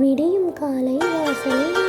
விடியும் காலை வாசலை